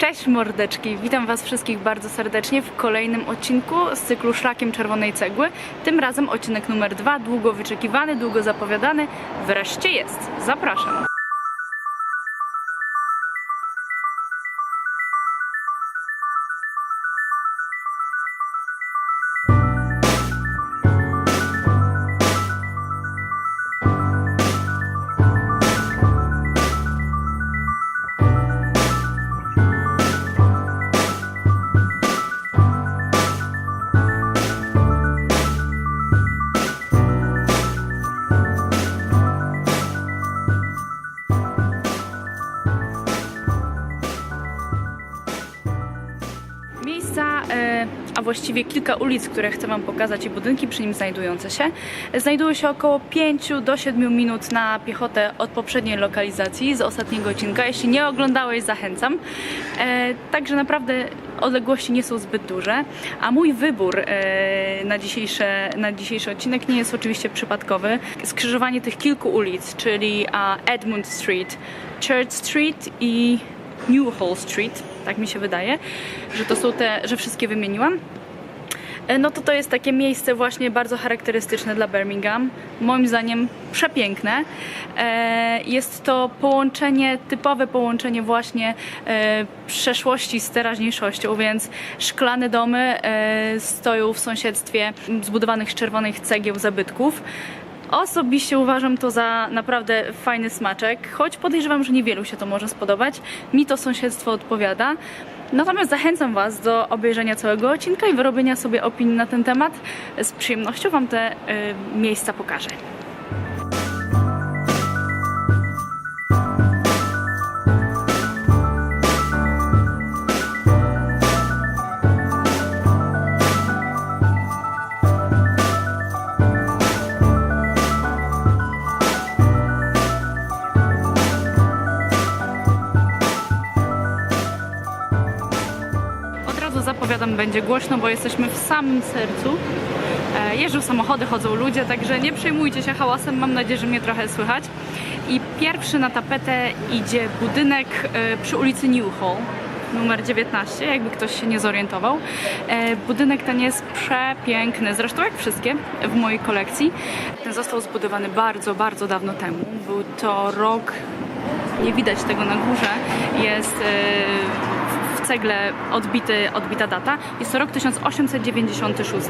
Cześć mordeczki, witam was wszystkich bardzo serdecznie w kolejnym odcinku z cyklu Szlakiem Czerwonej Cegły. Tym razem odcinek numer dwa, długo wyczekiwany, długo zapowiadany, wreszcie jest. Zapraszam. A właściwie kilka ulic, które chcę Wam pokazać i budynki przy nim znajdujące się, znajdują się około 5 do 7 minut na piechotę od poprzedniej lokalizacji z ostatniego odcinka. Jeśli nie oglądałeś, zachęcam. E, Także naprawdę odległości nie są zbyt duże, a mój wybór e, na, dzisiejsze, na dzisiejszy odcinek nie jest oczywiście przypadkowy. Skrzyżowanie tych kilku ulic, czyli Edmund Street, Church Street i Newhall Street, tak mi się wydaje, że to są te, że wszystkie wymieniłam. E, No to to jest takie miejsce właśnie bardzo charakterystyczne dla Birmingham. Moim zdaniem przepiękne. E, Jest to połączenie, typowe połączenie właśnie e, przeszłości z teraźniejszością, więc szklane domy stoją w sąsiedztwie zbudowanych z czerwonych cegieł zabytków. Osobiście uważam to za naprawdę fajny smaczek, choć podejrzewam, że niewielu się to może spodobać. Mi to sąsiedztwo odpowiada. Natomiast zachęcam Was do obejrzenia całego odcinka i wyrobienia sobie opinii na ten temat. Z przyjemnością Wam te y, miejsca pokażę. Zapowiadam, będzie głośno, bo jesteśmy w samym sercu. E, Jeżdżą samochody, chodzą ludzie, także nie przejmujcie się hałasem, mam nadzieję, że mnie trochę słychać. I pierwszy na tapetę idzie budynek e, przy ulicy Newhall, numer 19, jakby ktoś się nie zorientował. E, Budynek ten jest przepiękny, zresztą jak wszystkie w mojej kolekcji. Ten został zbudowany bardzo, bardzo dawno temu. Był to rok nie widać tego na górze, jest cegle odbity, odbita data. Jest to rok 1896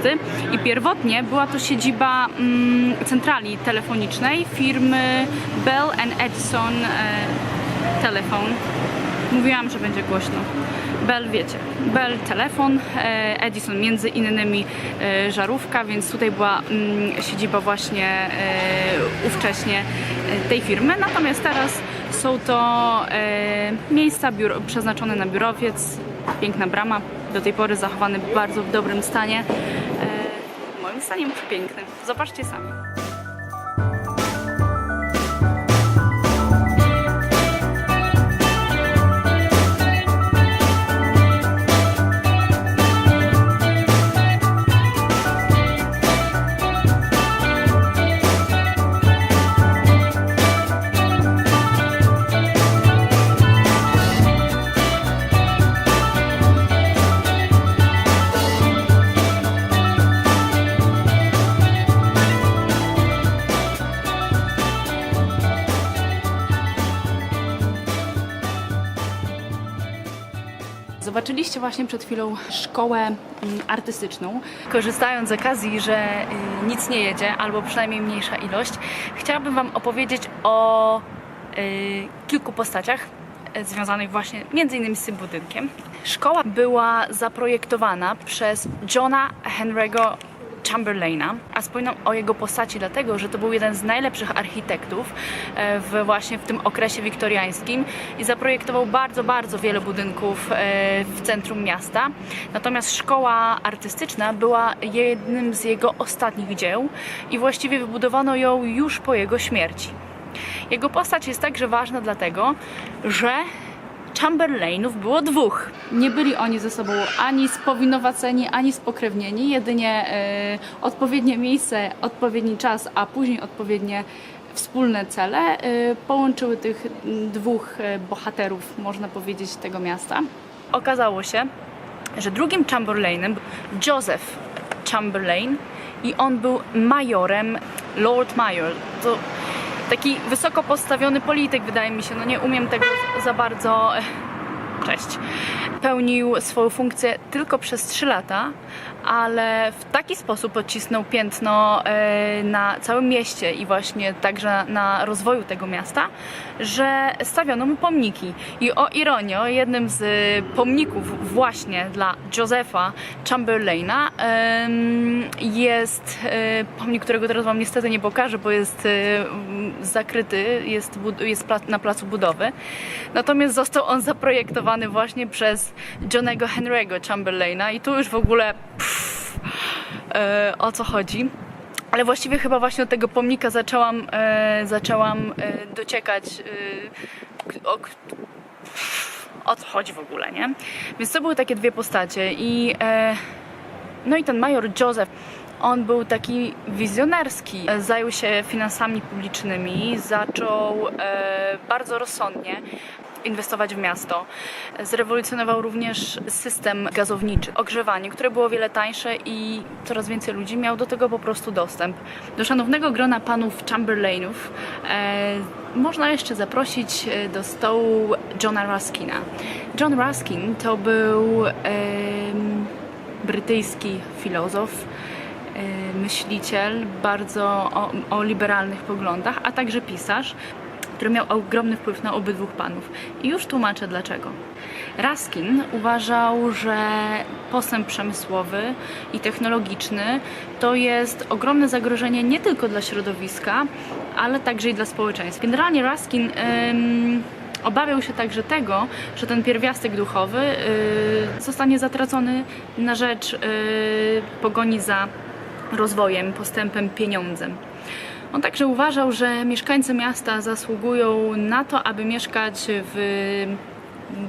i pierwotnie była to siedziba mm, centrali telefonicznej firmy Bell and Edison e, Telephone. Mówiłam, że będzie głośno. Bell, wiecie, Bell telefon, e, Edison między innymi e, żarówka, więc tutaj była mm, siedziba właśnie e, ówcześnie tej firmy. Natomiast teraz są to e, miejsca biuro, przeznaczone na biurowiec, piękna brama, do tej pory zachowany w bardzo dobrym stanie. E, moim zdaniem przepiękny. Zobaczcie sami. Zobaczyliście właśnie przed chwilą szkołę mm, artystyczną. Korzystając z okazji, że y, nic nie jedzie, albo przynajmniej mniejsza ilość, chciałabym Wam opowiedzieć o y, kilku postaciach y, związanych właśnie między innymi z tym budynkiem. Szkoła była zaprojektowana przez Johna Henry'ego Chamberlaina, a wspominam o jego postaci dlatego, że to był jeden z najlepszych architektów e, w, właśnie w tym okresie wiktoriańskim i zaprojektował bardzo, bardzo wiele budynków e, w centrum miasta. Natomiast szkoła artystyczna była jednym z jego ostatnich dzieł i właściwie wybudowano ją już po jego śmierci. Jego postać jest także ważna dlatego, że Chamberlainów było dwóch. Nie byli oni ze sobą ani spowinowaceni, ani spokrewnieni, jedynie e, odpowiednie miejsce, odpowiedni czas, a później odpowiednie wspólne cele e, połączyły tych dwóch e, bohaterów, można powiedzieć, tego miasta. okazało się, że drugim Chamberlainem był Joseph Chamberlain i on był majorem, Lord Mayor. To taki wysoko postawiony polityk, wydaje mi się. No nie umiem tego za bardzo. e, Cześć. Pełnił swoją funkcję tylko przez 3 lata, ale w taki sposób odcisnął piętno e, na całym mieście i właśnie także na rozwoju tego miasta, że stawiono mu pomniki. I o ironio, jednym z pomników właśnie dla Josepha Chamberlaina jest e, pomnik, którego teraz wam niestety nie pokażę, bo jest e, zakryty, jest, jest na placu budowy. Natomiast został on zaprojektowany właśnie przez Johnego Henry'ego Chamberlaina i tu już w ogóle pff, e, o co chodzi. Ale właściwie chyba właśnie od tego pomnika zaczęłam, e, zaczęłam e, dociekać e, o, o co chodzi w ogóle, nie? Więc to były takie dwie postacie i e, no i ten major Joseph, on był taki wizjonerski. E, Zajął się finansami publicznymi, zaczął e, bardzo rozsądnie inwestować w miasto. Zrewolucjonował również system gazowniczy, ogrzewanie, które było wiele tańsze i coraz więcej ludzi miał do tego po prostu dostęp. Do szanownego grona panów Chamberlainów e, można jeszcze zaprosić e, do stołu Johna Ruskina. John Ruskin to był em, brytyjski filozof, e, myśliciel bardzo o, o liberalnych poglądach, a także pisarz, który miał ogromny wpływ na obydwu panów. I już tłumaczę dlaczego. Raskin uważał, że postęp przemysłowy i technologiczny to jest ogromne zagrożenie nie tylko dla środowiska, ale także i dla społeczeństwa. Generalnie Raskin obawiał się także tego, że ten pierwiastek duchowy y, zostanie zatracony na rzecz y, pogoni za rozwojem, postępem, pieniądzem. On także uważał, że mieszkańcy miasta zasługują na to, aby mieszkać w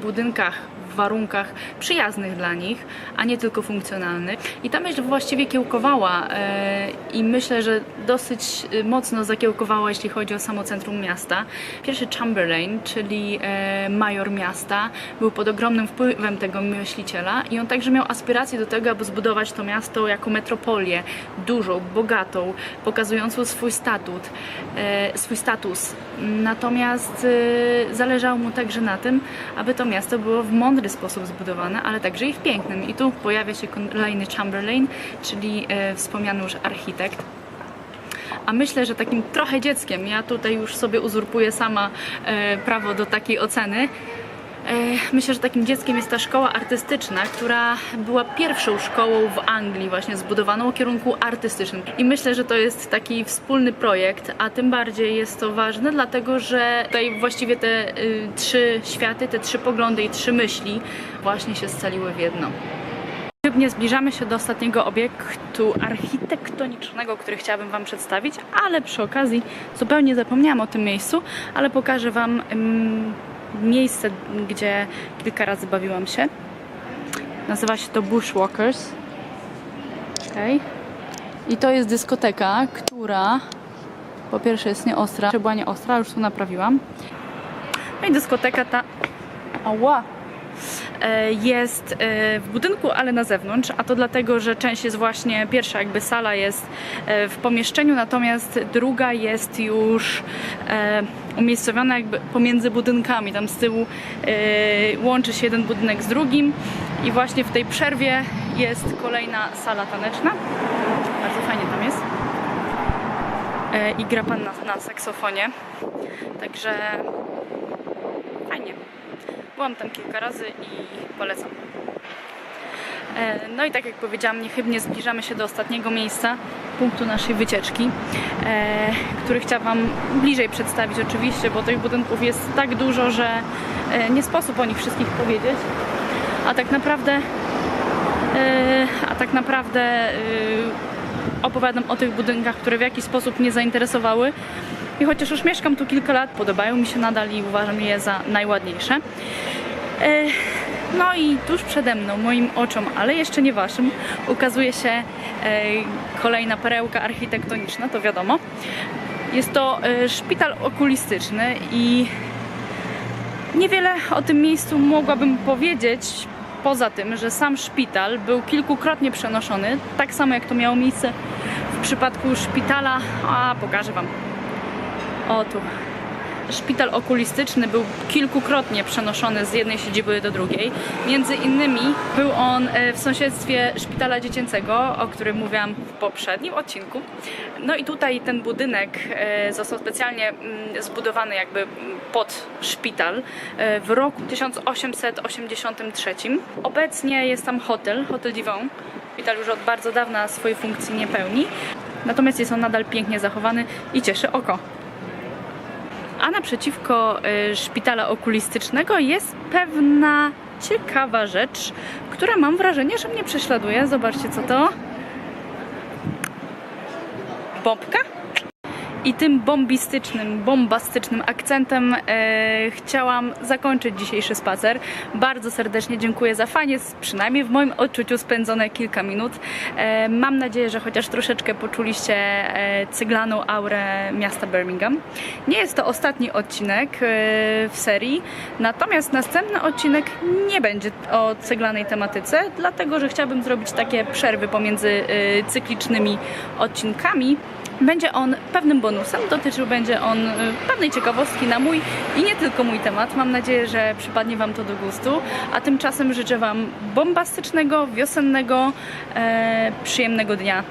budynkach, warunkach przyjaznych dla nich, a nie tylko funkcjonalnych. I ta myśl właściwie kiełkowała e, i myślę, że dosyć e, mocno zakiełkowała, jeśli chodzi o samo centrum miasta. Pierwszy Chamberlain, czyli e, major miasta, był pod ogromnym wpływem tego myśliciela i on także miał aspiracje do tego, aby zbudować to miasto jako metropolię, dużą, bogatą, pokazującą swój statut, swój status. Natomiast zależało mu także na tym, aby to miasto było w mądry sposób zbudowane, ale także i w pięknym. I tu pojawia się kolejny Chamberlain, czyli e, wspomniany już architekt. A myślę, że takim trochę dzieckiem, ja tutaj już sobie uzurpuję sama e, prawo do takiej oceny. E, Myślę, że takim dzieckiem jest ta szkoła artystyczna, która była pierwszą szkołą w Anglii, właśnie zbudowaną o kierunku artystycznym. I myślę, że to jest taki wspólny projekt, a tym bardziej jest to ważne, dlatego że tutaj właściwie te y, trzy światy, te trzy poglądy i trzy myśli właśnie się scaliły w jedno. Szybnie zbliżamy się do ostatniego obiektu architektonicznego, który chciałabym Wam przedstawić, ale przy okazji zupełnie zapomniałam o tym miejscu, ale pokażę Wam miejsce, gdzie kilka razy bawiłam się. Nazywa się to Bushwalkers. Okay. I to jest dyskoteka, która po pierwsze jest nieostra, była nieostra, już tu naprawiłam. No i dyskoteka ta... Ała! E, jest e, w budynku, ale na zewnątrz, a to dlatego, że część jest właśnie, pierwsza jakby sala jest e, w pomieszczeniu, natomiast druga jest już umiejscowiona jakby pomiędzy budynkami, tam z tyłu łączy się jeden budynek z drugim i właśnie w tej przerwie jest kolejna sala taneczna. Bardzo fajnie tam jest. I gra pan na, na saksofonie. Także. Byłam tam kilka razy i polecam. E, No i tak jak powiedziałam, niechybnie zbliżamy się do ostatniego miejsca, punktu naszej wycieczki, e, który chciałam Wam bliżej przedstawić oczywiście, bo tych budynków jest tak dużo, że e, nie sposób o nich wszystkich powiedzieć. A tak naprawdę a tak naprawdę opowiadam o tych budynkach, które w jakiś sposób mnie zainteresowały. I chociaż już mieszkam tu kilka lat, podobają mi się nadal i uważam je za najładniejsze. E, No i tuż przede mną, moim oczom, ale jeszcze nie waszym, ukazuje się e, kolejna perełka architektoniczna, to wiadomo. Jest to e, szpital okulistyczny i Niewiele o tym miejscu mogłabym powiedzieć, poza tym, że sam szpital był kilkukrotnie przenoszony, tak samo jak to miało miejsce w przypadku szpitala, a pokażę Wam. O tu. Szpital okulistyczny był kilkukrotnie przenoszony z jednej siedziby do drugiej. Między innymi był on e, w sąsiedztwie szpitala dziecięcego, o którym mówiłam w poprzednim odcinku. No i tutaj ten budynek e, został specjalnie mm, zbudowany jakby pod szpital e, w roku 1883. Obecnie jest tam hotel, Hotel Divon. Szpital już od bardzo dawna swojej funkcji nie pełni. Natomiast jest on nadal pięknie zachowany i cieszy oko. A naprzeciwko y, szpitala okulistycznego jest pewna ciekawa rzecz, która mam wrażenie, że mnie prześladuje. Zobaczcie co to. Bombka? I tym bombistycznym, bombastycznym akcentem e, chciałam zakończyć dzisiejszy spacer. Bardzo serdecznie dziękuję za fajnie, przynajmniej w moim odczuciu spędzone kilka minut. E, mam nadzieję, że chociaż troszeczkę poczuliście e, cyglaną aurę miasta Birmingham. Nie jest to ostatni odcinek e, w serii, natomiast następny odcinek nie będzie o cyglanej tematyce, dlatego że chciałabym zrobić takie przerwy pomiędzy e, cyklicznymi odcinkami. Będzie on pewnym bonusem, dotyczył będzie on y, pewnej ciekawostki na mój i nie tylko mój temat. Mam nadzieję, że przypadnie Wam to do gustu. A tymczasem życzę Wam bombastycznego, wiosennego, e, przyjemnego dnia.